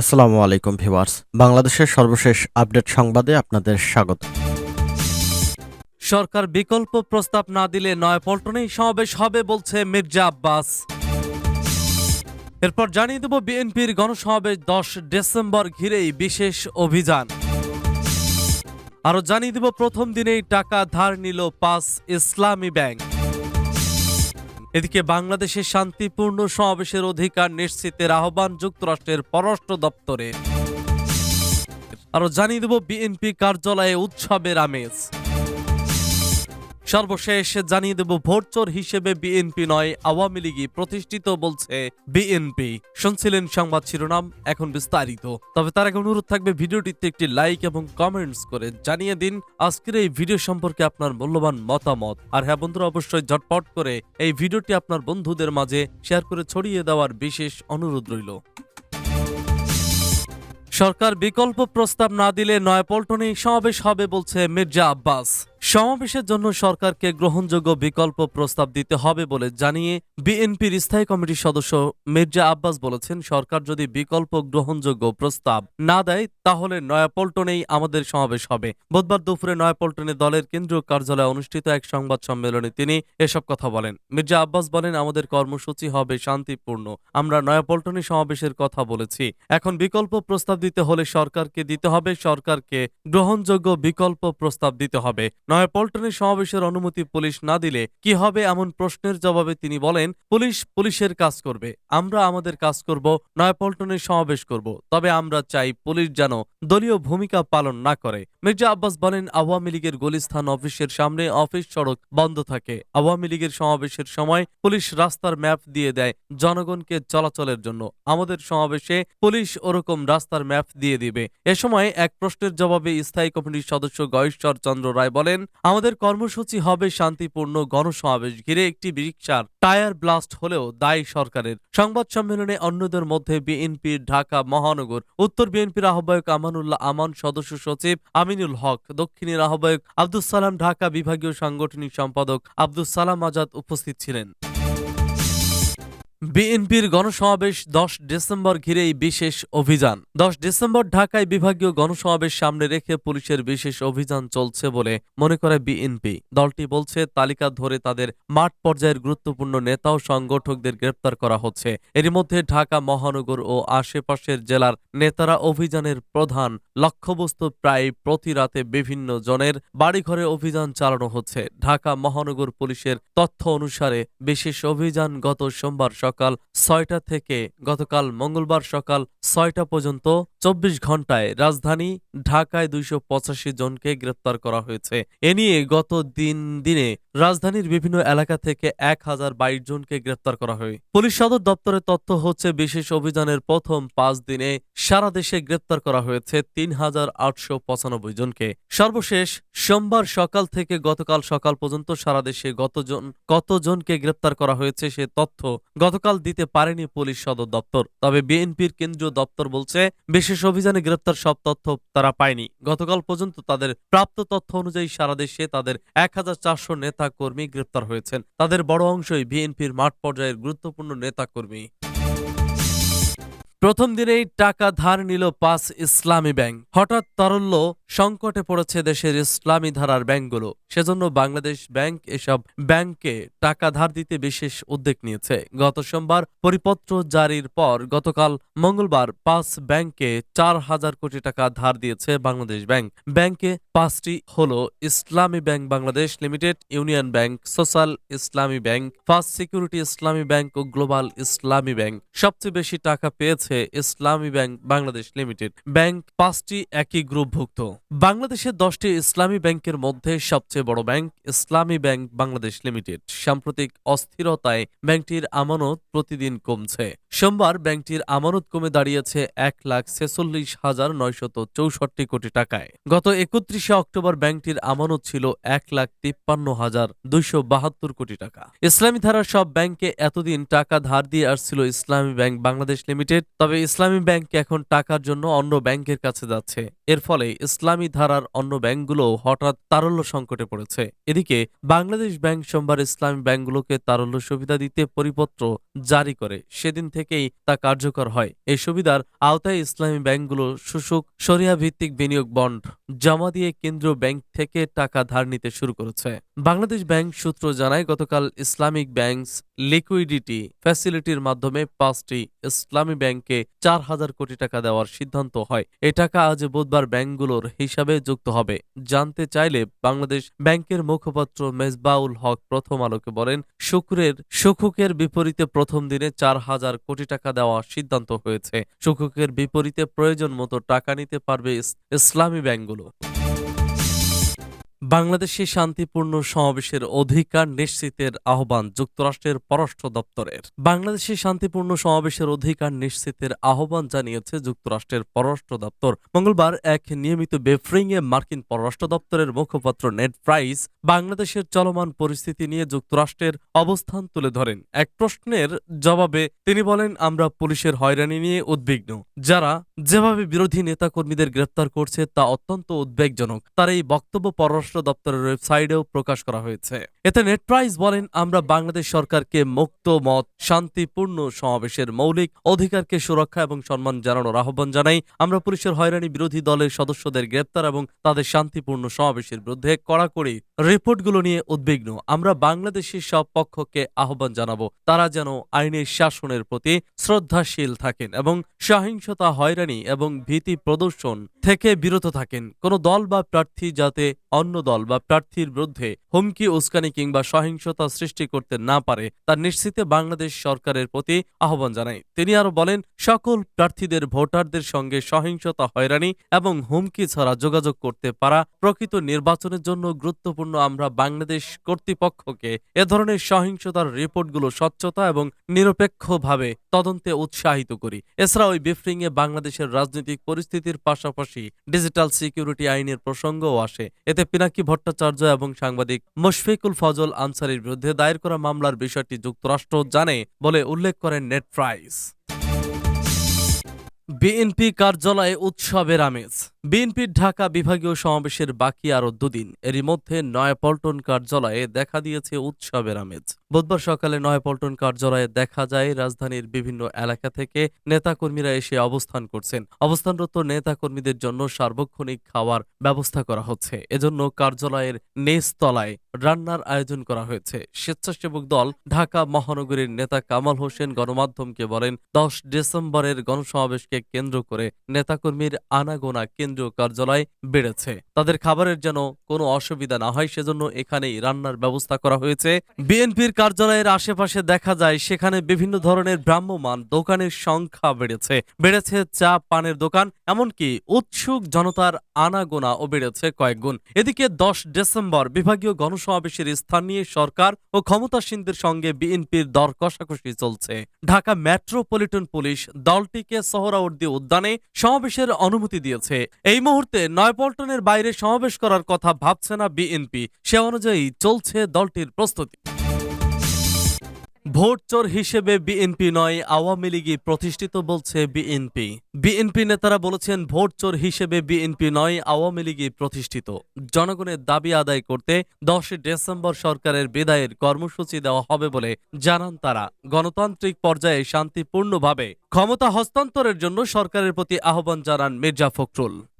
আসসালামু আলাইকুম ভিউয়ার্স। বাংলাদেশের সর্বশেষ আপডেট সংবাদে আপনাদের স্বাগত। সরকার বিকল্প প্রস্তাব না দিলে নয়াপল্টনেই সমাবেশ হবে বলছে মির্জা আব্বাস। এরপর জানিয়ে দেব বিএনপির গণসমাবেশ দশ ডিসেম্বর ঘিরেই বিশেষ অভিযান। আরও জানিয়ে দেব প্রথম দিনেই টাকা ধার নিল পাঁচ ইসলামী ব্যাংক। এদিকে বাংলাদেশের শান্তিপূর্ণ সমাবেশের অধিকার নিশ্চিতের আহ্বান যুক্তরাষ্ট্রের পররাষ্ট্র দপ্তরে। আরও জানিয়ে দেব বিএনপি কার্যালয়ে উৎসবের আমেজ। সর্বশেষ জানিয়ে দেব, ভোটচোর হিসেবে বিএনপি নয়, আওয়ামী লীগই প্রতিষ্ঠিত বলছে বিএনপি। শুনছিলেন সংবাদ শিরোনাম, এখন বিস্তারিত। তবে তার আগে অনুরোধ থাকবে, ভিডিওটিতে একটি লাইক এবং কমেন্টস করে জানিয়ে দিন, আজকের এই ভিডিও সম্পর্কে আপনার মূল্যবান মতামত। আর হ্যাঁ বন্ধুরা, অবশ্যই ঝটপট করে এই ভিডিওটি আপনার বন্ধুদের মাঝে শেয়ার করে ছড়িয়ে দেওয়ার বিশেষ অনুরোধ রইল। সরকার বিকল্প প্রস্তাব না দিলে নয়াপল্টনেই সমাবেশ হবে বলছে মির্জা আব্বাস। সমাবেশের জন্য সরকারকে গ্রহণযোগ্য বিকল্প প্রস্তাব দিতে হবে বলে জানিয়ে বিএনপির স্থায়ী কমিটির সদস্য মির্জা আব্বাস বলেছেন, সরকার যদি বিকল্প গ্রহণযোগ্য প্রস্তাব না দেয়, তাহলে নয়াপল্টনেই আমাদের সমাবেশ হবে। বুধবার দুপুরে নয়াপল্টনে দলের কেন্দ্রীয় কার্যালয়ে অনুষ্ঠিত এক সংবাদ সম্মেলনে তিনি এসব কথা বলেন। মির্জা আব্বাস বলেন, আমাদের কর্মসূচি হবে শান্তিপূর্ণ, আমরা নয়াপল্টনে সমাবেশের কথা বলেছি। এখন বিকল্প প্রস্তাব দিতে হলে সরকারকে দিতে হবে, সরকারকে গ্রহণযোগ্য বিকল্প প্রস্তাব দিতে হবে। নয়াপল্টনে সমাবেশের অনুমতি পুলিশ না দিলে কি হবে এমন প্রশ্নের জবাবে তিনি বলেন, পুলিশ পুলিশের কাজ করবে। আমরা আমাদের কাজ করব নয়াপল্টনে সমাবেশ করব। তবে আমরা চাই পুলিশ যেন দলীয় ভূমিকা পালন না করে। মির্জা আব্বাস বলেন, আওয়ামী লীগের গলিস্থান অফিসের সামনে অফিস সড়ক বন্ধ থাকে। আওয়ামী লীগের সমাবেশের সময় পুলিশ রাস্তার ম্যাপ দিয়ে দেয় জনগণকে চলাচলের জন্য। আমাদের সমাবেশে পুলিশ ওরকম রাস্তার ম্যাপ দিয়ে দিবে। এ সময় এক প্রশ্নের জবাবে স্থায়ী কমিটির সদস্য গয়েশ্বর চন্দ্র রায় বলেন আমাদের কর্মসূচি হবে শান্তিপূর্ণ গণসমাবেশ ঘিরে একটি রিকশার টায়ার ব্লাস্ট হলেও দায়ী সরকারের। সংবাদ সম্মেলনে অন্যদের মধ্যে বিএনপির ঢাকা মহানগর, উত্তর বিএনপির আহ্বায়ক আমানুল্লাহ আমান, সদস্য সচিব আমিনুল হক, দক্ষিণের আহ্বায়ক আব্দুল সালাম, ঢাকা বিভাগীয় সাংগঠনিক সম্পাদক আব্দুল সালাম আজাদ উপস্থিত ছিলেন। বিএনপির গণসমাবেশ দশ ডিসেম্বর ঘিরেই বিশেষ অভিযান। দশ ডিসেম্বর ঢাকায় বিভাগীয় গণসমাবেশ সামনে রেখে পুলিশের বিশেষ অভিযান চলছে বলে মনে করে বিএনপি। দলটি বলছে, তালিকা ধরে তাদের মাঠ পর্যায়ের গুরুত্বপূর্ণ নেতা ও সংগঠকদের গ্রেপ্তার করা হচ্ছে। এর মধ্যে ঢাকা, মহানগর ও আশেপাশের জেলার নেতারা অভিযানের প্রধান লক্ষ্যবস্তু প্রায় প্রতি রাতে বিভিন্ন জনের বাড়িঘরে অভিযান চালানো হচ্ছে। ঢাকা, মহানগর পুলিশের তথ্য অনুসারে বিশেষ অভিযান গত সোমবার সকাল ছয়টা থেকে গতকাল মঙ্গলবার সকাল ছয়টা পর্যন্ত চব্বিশ ঘন্টায় রাজধানী ঢাকায় দুইশো পঁচাশি জনকে গ্রেপ্তার করা হয়েছে। এ নিয়ে গত দিন দিনে রাজধানীর বিভিন্ন এলাকা থেকে এক হাজার বাইশ জনকে গ্রেপ্তার করা হয়। পুলিশ সদর দপ্তরের তথ্য হচ্ছে, বিশেষ অভিযানের প্রথম পাঁচ দিনে সারা দেশে গ্রেপ্তার করা হয়েছে তিন হাজার আটশো পঁচানব্বই জনকে। সর্বশেষ সোমবার সকাল থেকে গতকাল সকাল পর্যন্ত সারা দেশে গতজন, কতজনকে গ্রেপ্তার করা হয়েছে সে তথ্য গতকাল দিতে পারেনি পুলিশ সদর দপ্তর। তবে বিএনপির কেন্দ্রীয় দপ্তর বলছে, বিশেষ অভিযানে গ্রেপ্তার সব তথ্য তারা পায়নি। গতকাল পর্যন্ত তাদের প্রাপ্ত তথ্য অনুযায়ী সারা দেশে তাদের এক হাজার চারশো নেতা কর্মী গ্রেপ্তার হয়েছেন। তাদের বড় অংশই বিএনপির মাঠ পর্যায়ের গুরুত্বপূর্ণ নেতা কর্মী প্রথম দিনেই টাকা ধার নিল পাঁচ ইসলামী ব্যাংক। হঠাৎ তারল্য সংকটে পড়েছে দেশের ইসলামী ধারার ব্যাংকগুলো। সেজন্য বাংলাদেশ ব্যাংক এসব ব্যাংকে টাকা ধার দিতে বিশেষ উদ্যোগ নিয়েছে। গত সোমবার পরিপত্র জারির পর গতকাল মঙ্গলবার পাঁচ ব্যাংকে চার হাজার কোটি টাকা ধার দিয়েছে বাংলাদেশ ব্যাংক। ব্যাংকে পাঁচটি হল Islami bank Bangladesh limited, union bank, social Islami bank, first security Islami bank ও গ্লোবাল ইসলামী ব্যাংক। সবচেয়ে বেশি টাকা পেয়েছে ইসলামী ব্যাংক বাংলাদেশ লিমিটেড। ব্যাংক পাঁচটি একই গ্রুপভুক্ত। বাংলাদেশের দশটি ইসলামী ব্যাংকের মধ্যে সবচেয়ে বড় ব্যাংক ইসলামী ব্যাংক বাংলাদেশ লিমিটেড। সাম্প্রতিক অস্থিরতায় ব্যাংকটির আমানত প্রতিদিন কমছে। সোমবার ব্যাংকটির আমানত কমে দাঁড়িয়েছে এক লাখ ছেচল্লিশ হাজার নয়শত চৌষট্টি কোটি টাকায়। গত একত্রিশে অক্টোবর ব্যাংকটির আমানত ছিল এক লাখ তিপ্পান্ন হাজার দুইশো বাহাত্তর কোটি টাকা। ইসলামী ধারার সব ব্যাংকে এতদিন টাকা ধার দিয়ে আসছিল ইসলামী ব্যাংক বাংলাদেশ লিমিটেড, তবে ইসলামী ব্যাংক এখন টাকার জন্য অন্য ব্যাংকের কাছে যাচ্ছে। এর ফলে ইসলামী ধারার অন্য ব্যাংকগুলো হঠাৎ তারল্য সংকটে পড়েছে। এদিকে, বাংলাদেশ ব্যাংক সোমবার ইসলামী ব্যাংকগুলোকে তারল্য সুবিধা দিতে পরিপত্র জারি করে। সেদিন থেকেই তা কার্যকর হয়। এই সুবিধার আওতায় ইসলামী ব্যাংকগুলো সুসুক সরিয়া ভিত্তিক বিনিয়োগ বন্ড জমা দিয়ে কেন্দ্রীয় ব্যাংক থেকে টাকা ধার নিতে শুরু করেছে। বাংলাদেশ ব্যাংক সূত্র জানায়, গতকাল ইসলামিক ব্যাংকস লিকুইডিটি ফ্যাসিলিটির মাধ্যমে পাঁচটি ইসলামী ব্যাংকে চার হাজার কোটি টাকা দেওয়ার সিদ্ধান্ত হয়। এই টাকা আজ বুধবার ব্যাংকগুলোর হিসাবে যুক্ত হবে। জানতে চাইলে বাংলাদেশ ব্যাংকের মুখপাত্র মেজবাউল হক প্রথম আলোকে বলেন, শুক্রের, সুখুকের বিপরীতে প্রথম দিনে চার হাজার কোটি টাকা দেওয়া সিদ্ধান্ত হয়েছে। সুখুকের বিপরীতে প্রয়োজন মতো টাকা নিতে পারবে ইসলামী ব্যাংকগুলো। বাংলাদেশে শান্তিপূর্ণ সমাবেশের অধিকার নিশ্চিতের আহ্বান যুক্তরাষ্ট্রের পররাষ্ট্র দপ্তরের। বাংলাদেশে শান্তিপূর্ণ সমাবেশের অধিকার নিশ্চিতের আহ্বান জানিয়েছে যুক্তরাষ্ট্রের পররাষ্ট্র দপ্তর। মঙ্গলবার এক নিয়মিত বেফ্রিংয়ে মার্কিন পররাষ্ট্র দপ্তরের মুখপাত্র নেড প্রাইস বাংলাদেশের চলমান পরিস্থিতি নিয়ে যুক্তরাষ্ট্রের অবস্থান তুলে ধরেন। এক প্রশ্নের জবাবে তিনি বলেন, আমরা পুলিশের হয়রানি নিয়ে উদ্বিগ্ন। যারা যেভাবে বিরোধী নেতাকর্মীদের গ্রেপ্তার করছে তা অত্যন্ত উদ্বেগজনক। তার এই বক্তব্য পররাষ্ট্র দপ্তরের ওয়েবসাইটেও প্রকাশ করা হয়েছে। এতে নেট প্রাইস বলেন, আমরা বাংলাদেশ সরকারকে মুক্ত, মত, শান্তিপূর্ণ সমাবেশের মৌলিক অধিকারকে সুরক্ষা এবং সম্মান জানানোর আহ্বান জানাই। আমরা পুলিশের হয়রানি বিরোধী দলের সদস্যদের গ্রেপ্তার এবং তাদের শান্তিপূর্ণ সমাবেশের বিরুদ্ধে কড়াকড়ি রিপোর্টগুলো নিয়ে উদ্বিগ্ন। আমরা বাংলাদেশের সব পক্ষকে আহ্বান জানাব, তারা যেন আইনের শাসনের প্রতি শ্রদ্ধাশীল থাকেন এবং সহিংসতা, হয়রানি এবং ভীতি প্রদর্শন থেকে বিরত থাকেন। কোন দল বা প্রার্থী যাতে অন্য দল বা প্রার্থীর বিরুদ্ধে হুমকি, উস্কানি কিংবা সহিংসতা সৃষ্টি করতে না পারে, তা নিশ্চিতে বাংলাদেশ সরকারের প্রতি আহ্বান জানাই তিনি আরও বলেন, সকল প্রার্থীদের, ভোটারদের সঙ্গে সহিংসতা, হয়রানি এবং হুমকি ছাড়া যোগাযোগ করতে পারা প্রকৃত নির্বাচনের জন্য গুরুত্বপূর্ণ। আমরা বাংলাদেশ কর্তৃপক্ষকে এ ধরনের সহিংসতার রিপোর্টগুলো স্বচ্ছতা এবং নিরপেক্ষভাবে তদন্তে উৎসাহিত করি। এছাড়া ওই বিফ্রিংয়ে বাংলাদেশের রাজনৈতিক পরিস্থিতির পাশাপাশি ডিজিটাল সিকিউরিটি আইনের প্রসঙ্গও আসে। এতে পিনাকি ভট্টাচার্য এবং সাংবাদিক মুশফিকুল ফজল আনসারির বিরুদ্ধে দায়ের করা মামলার বিষয়টি যুক্তরাষ্ট্র জানে বলে উল্লেখ করেন নেট প্রাইস। বিএনপি কার্যালয়ে উৎসবের আমেজ বিএনপির ঢাকা বিভাগীয় সমাবেশের বাকি আরও দুদিন। এরই মধ্যে নয়াপল্টন কার্যালয়ে দেখা দিয়েছে উৎসবের আমেজ। বুধবার সকালে নয়াপল্টন কার্যালয়ে দেখা যায় রাজধানীর বিভিন্ন এলাকা থেকে নেতাকর্মীরা এসে অবস্থান করছেন। অবস্থানরত নেতাকর্মীদের জন্য সার্বক্ষণিক খাওয়ার ব্যবস্থা করা হচ্ছে। এজন্য কার্যালয়ের নিচতলায় রান্নার আয়োজন করা হয়েছে। স্বেচ্ছাসেবক দল ঢাকা মহানগরীর নেতা কামাল হোসেন গণমাধ্যমকে বলেন, দশ ডিসেম্বরের গণসমাবেশকে কেন্দ্র করে নেতাকর্মীর আনাগোনা কেন্দ্রীয় কার্যালয় বেড়েছে। তাদের খাবারের যেন কোনো অসুবিধা না হয়, সেজন্য এখানেই রান্নার ব্যবস্থা করা হয়েছে। বিএনপির কার্যালয়ের আশেপাশে দেখা যায়, সেখানে বিভিন্ন ধরনের ভ্রাম্যমান দোকানের সংখ্যা বেড়েছে। বেড়েছে চা, পানের দোকান, এমনকি উৎসুক জনতার আনাগোনা ও বেড়েছে কয়েকগুণ। এদিকে দশ ডিসেম্বর বিভাগীয় গণসমাবেশের স্থান নিয়ে সরকার ও ক্ষমতাসীনদের সঙ্গে বিএনপির দর কষাকষি চলছে। ঢাকা মেট্রোপলিটন পুলিশ দলটিকে সোহরাওয়ার্দী উদ্যানে সমাবেশের অনুমতি দিয়েছে। এই মুহূর্তে নয়পল্টনের বাইরে সমাবেশ করার কথা ভাবছে না বিএনপি। সে অনুযায়ী চলছে দলটির প্রস্তুতি। ভোট চোর হিসেবে বিএনপি নয়, আওয়ামী লীগই প্রতিষ্ঠিত বলছে বিএনপি। বিএনপি নেতারা বলেছেন ভোট চোর হিসেবে বিএনপি নয়, আওয়ামী লীগই প্রতিষ্ঠিত। জনগণের দাবি আদায় করতে দশই ডিসেম্বর সরকারের বিদায়ের কর্মসূচি দেওয়া হবে বলে জানান তারা। গণতান্ত্রিক পর্যায়ে শান্তিপূর্ণভাবে ক্ষমতা হস্তান্তরের জন্য সরকারের প্রতি আহ্বান জানান মির্জা ফখরুল।